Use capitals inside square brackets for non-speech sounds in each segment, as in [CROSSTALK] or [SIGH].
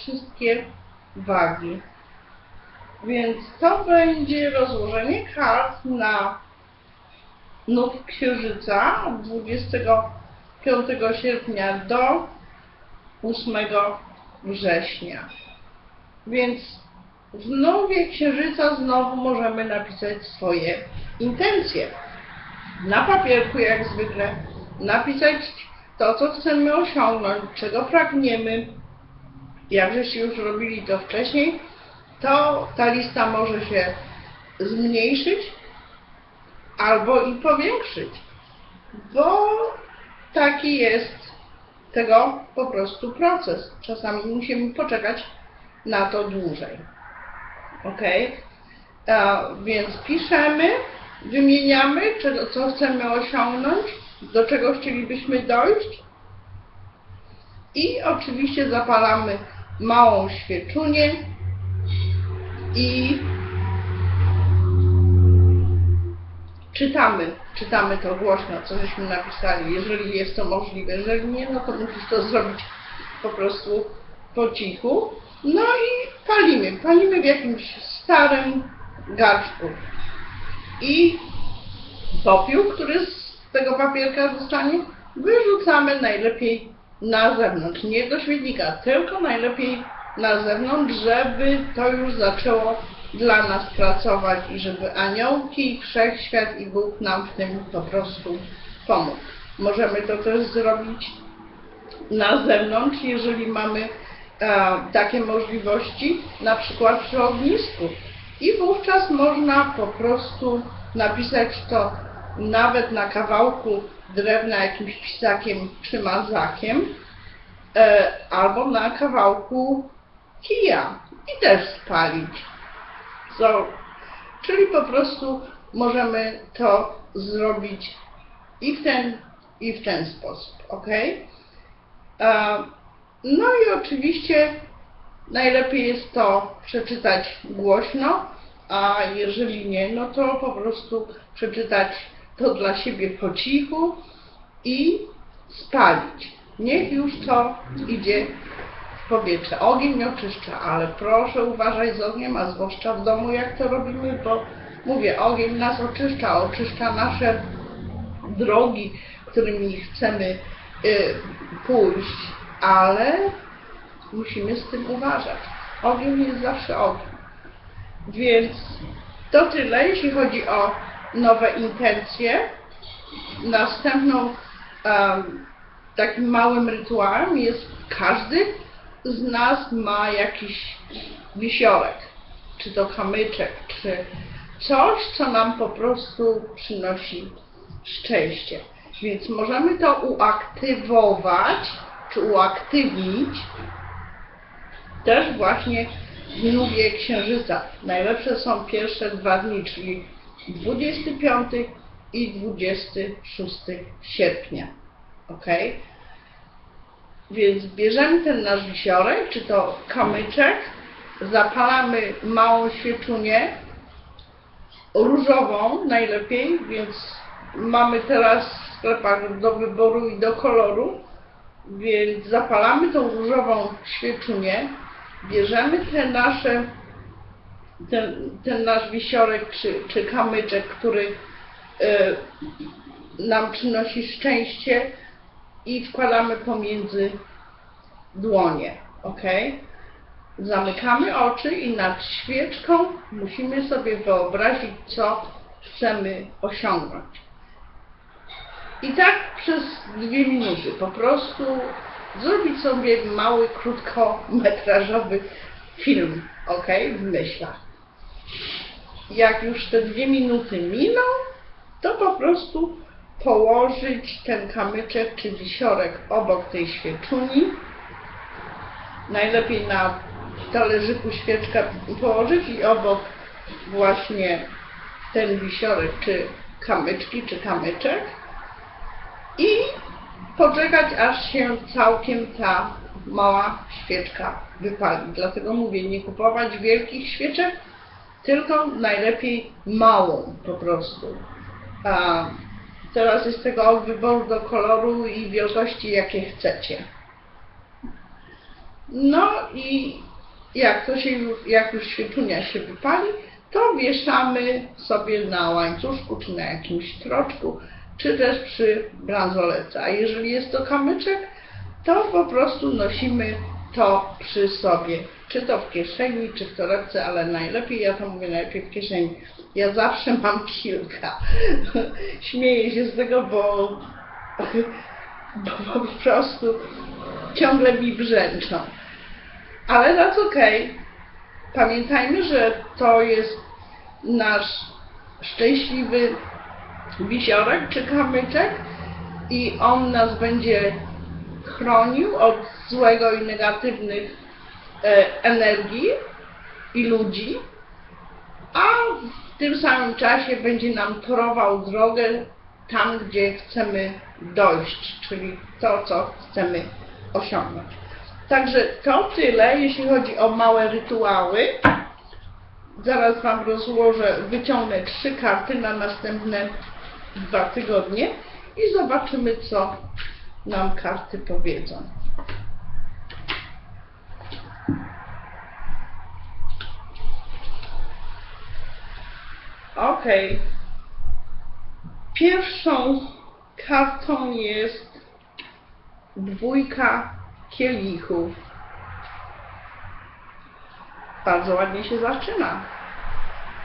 wszystkie wagi. Więc to będzie rozłożenie kart na nów księżyca od 25 sierpnia do 8 września. Więc w nowie księżyca znowu możemy napisać swoje intencje. Na papierku jak zwykle napisać to, co chcemy osiągnąć, czego pragniemy. Jak żeście już robili to wcześniej, to ta lista może się zmniejszyć albo i powiększyć, bo taki jest tego po prostu proces. Czasami musimy poczekać na to dłużej. Ok? Więc piszemy, wymieniamy, czego, co chcemy osiągnąć, do czego chcielibyśmy dojść i oczywiście zapalamy małą świeczunię i czytamy, czytamy to głośno, co żeśmy napisali, jeżeli jest to możliwe. Jeżeli nie, no to musisz to zrobić po prostu po cichu. No i palimy. Palimy w jakimś starym garczku. I popiół, który z tego papierka zostanie, wyrzucamy najlepiej na zewnątrz. Nie do świetnika, tylko najlepiej na zewnątrz, żeby to już zaczęło dla nas pracować i żeby aniołki, wszechświat i Bóg nam w tym po prostu pomógł. Możemy to też zrobić na zewnątrz, jeżeli mamy e, takie możliwości, na przykład przy ognisku. I wówczas można po prostu napisać to nawet na kawałku drewna jakimś pisakiem czy mazakiem, e, albo na kawałku kija i też spalić. So, czyli po prostu możemy to zrobić i w ten, i w ten sposób, ok? No i oczywiście najlepiej jest to przeczytać głośno, a jeżeli nie, no to po prostu przeczytać to dla siebie po cichu i spalić. Niech już to idzie w powietrze. Ogień nie oczyszcza, ale proszę uważać z ogniem, a zwłaszcza w domu jak to robimy, bo mówię, ogień nas oczyszcza, oczyszcza nasze drogi, którymi chcemy y, pójść, ale musimy z tym uważać. Ogień jest zawsze ogień. Więc to tyle, jeśli chodzi o nowe intencje. Następną um, takim małym rytuałem jest każdy z nas ma jakiś wisiorek, czy to kamyczek, czy coś, co nam po prostu przynosi szczęście. Więc możemy to uaktywować, czy uaktywnić też właśnie w nubie księżyca. Najlepsze są pierwsze dwa dni, czyli 25 i 26 sierpnia. Ok? Więc bierzemy ten nasz wisiorek, czy to kamyczek, zapalamy małą świeczunię, różową najlepiej, więc mamy teraz w sklepach do wyboru i do koloru, więc zapalamy tą różową świeczunię, bierzemy te nasze, ten, ten nasz wisiorek czy, czy kamyczek, który y, nam przynosi szczęście i wkładamy pomiędzy dłonie, ok? Zamykamy oczy i nad świeczką musimy sobie wyobrazić, co chcemy osiągnąć. I tak przez dwie minuty po prostu zrobić sobie mały, krótkometrażowy film, ok, w myślach. Jak już te dwie minuty miną, to po prostu położyć ten kamyczek czy wisiorek obok tej świeczuni. Najlepiej na talerzyku świeczkę położyć i obok właśnie ten wisiorek czy kamyczki czy kamyczek i poczekać, aż się całkiem ta mała świeczka wypali. Dlatego mówię, nie kupować wielkich świeczek, tylko najlepiej małą po prostu. A teraz jest tego wyboru do koloru i wielkości, jakie chcecie. No i jak to się jak już świeczunia się wypali, to wieszamy sobie na łańcuszku, czy na jakimś troczku, czy też przy bransolece. A jeżeli jest to kamyczek, to po prostu nosimy to przy sobie. Czy to w kieszeni, czy w torebce, ale najlepiej, ja to mówię najlepiej w kieszeni. Ja zawsze mam kilka. [LAUGHS] Śmieję się z tego, bo, bo po prostu ciągle mi brzęczą. Ale that's okej. Pamiętajmy, że to jest nasz szczęśliwy wisiorek czy kamyczek i on nas będzie chronił od złego i negatywnych e, energii i ludzi, a w tym samym czasie będzie nam torował drogę tam, gdzie chcemy dojść, czyli to, co chcemy osiągnąć. Także to tyle, jeśli chodzi o małe rytuały. Zaraz Wam rozłożę, wyciągnę trzy karty na następne dwa tygodnie i zobaczymy, co nam karty powiedzą. Ok. Pierwszą kartą jest dwójka kielichów. Bardzo ładnie się zaczyna.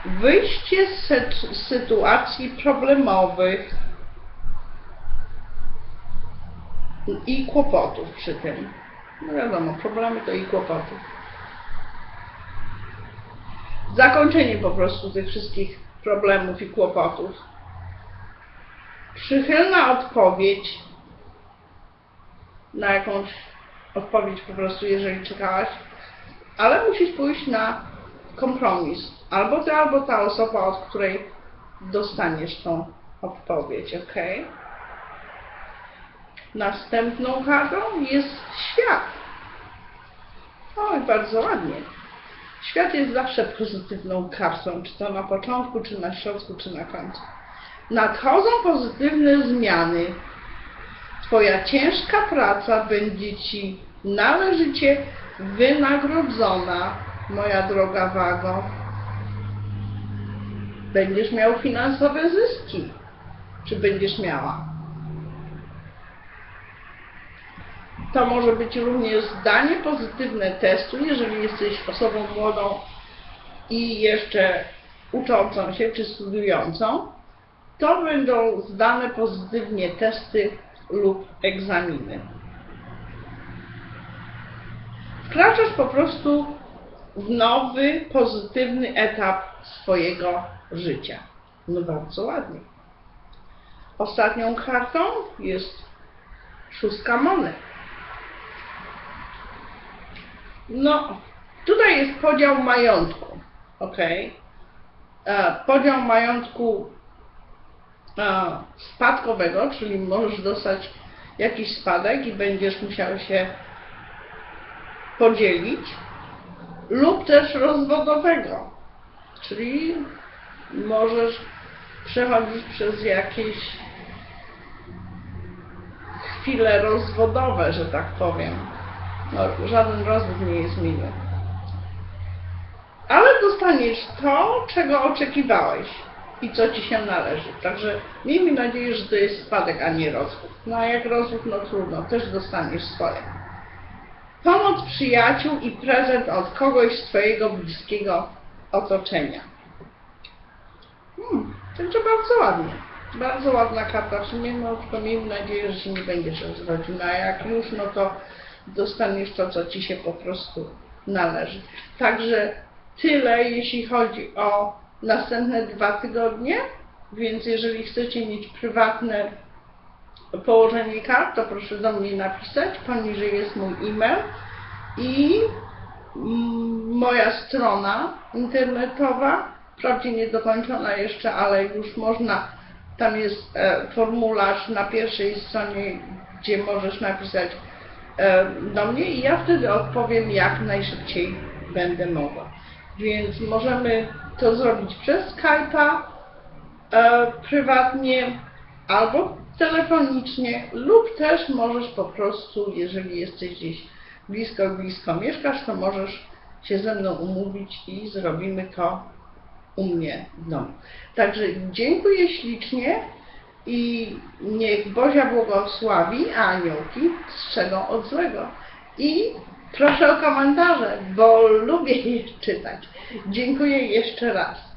Wyjście z sy- z sytuacji problemowych i kłopotów przy tym. No wiadomo, problemy to i kłopoty. Zakończenie po prostu tych wszystkich problemów i kłopotów. Przychylna odpowiedź na jakąś odpowiedź po prostu, jeżeli czekałaś, ale musisz pójść na kompromis. Albo ty, albo ta osoba, od której dostaniesz tą odpowiedź, ok? Następną kartą jest świat. Oj, bardzo ładnie. Świat jest zawsze pozytywną kartą, czy to na początku, czy na środku, czy na końcu. Nadchodzą pozytywne zmiany. Twoja ciężka praca będzie Ci należycie wynagrodzona, moja droga wago. Będziesz miał finansowe zyski. Czy będziesz miała? To może być również zdanie pozytywne testu, jeżeli jesteś osobą młodą i jeszcze uczącą się czy studiującą, to będą zdane pozytywnie testy lub egzaminy. Wkraczasz po prostu w nowy, pozytywny etap swojego życia. No bardzo ładnie. Ostatnią kartą jest szóstka monet. No, tutaj jest podział majątku, ok? E, Podział majątku e, spadkowego, czyli możesz dostać jakiś spadek i będziesz musiał się podzielić, lub też rozwodowego, czyli możesz przechodzić przez jakieś chwile rozwodowe, że tak powiem. No, żaden rozwód nie jest miły. Ale dostaniesz to, czego oczekiwałeś i co ci się należy. Także miejmy nadzieję, że to jest spadek, a nie rozwód. No a jak rozwód, no trudno, też dostaniesz swoje. Pomoc przyjaciół i prezent od kogoś z Twojego bliskiego otoczenia. Hmm, także bardzo ładnie. Bardzo ładna karta w sumie, no tylko miejmy nadzieję, że się nie będziesz rozwodził. No a jak już, no to dostaniesz to, co Ci się po prostu należy. Także tyle, jeśli chodzi o następne dwa tygodnie, więc jeżeli chcecie mieć prywatne położenie kart, to proszę do mnie napisać. Poniżej jest mój e-mail i mm, moja strona internetowa, wprawdzie niedokończona jeszcze, ale już można, tam jest e, formularz na pierwszej stronie, gdzie możesz napisać do mnie i ja wtedy odpowiem jak najszybciej będę mogła. Więc możemy to zrobić przez Skype'a, e, prywatnie albo telefonicznie lub też możesz po prostu, jeżeli jesteś gdzieś blisko, blisko mieszkasz, to możesz się ze mną umówić i zrobimy to u mnie w domu. Także dziękuję ślicznie i niech Bozia błogosławi, a aniołki strzegą od złego. I proszę o komentarze, bo lubię je czytać. Dziękuję jeszcze raz.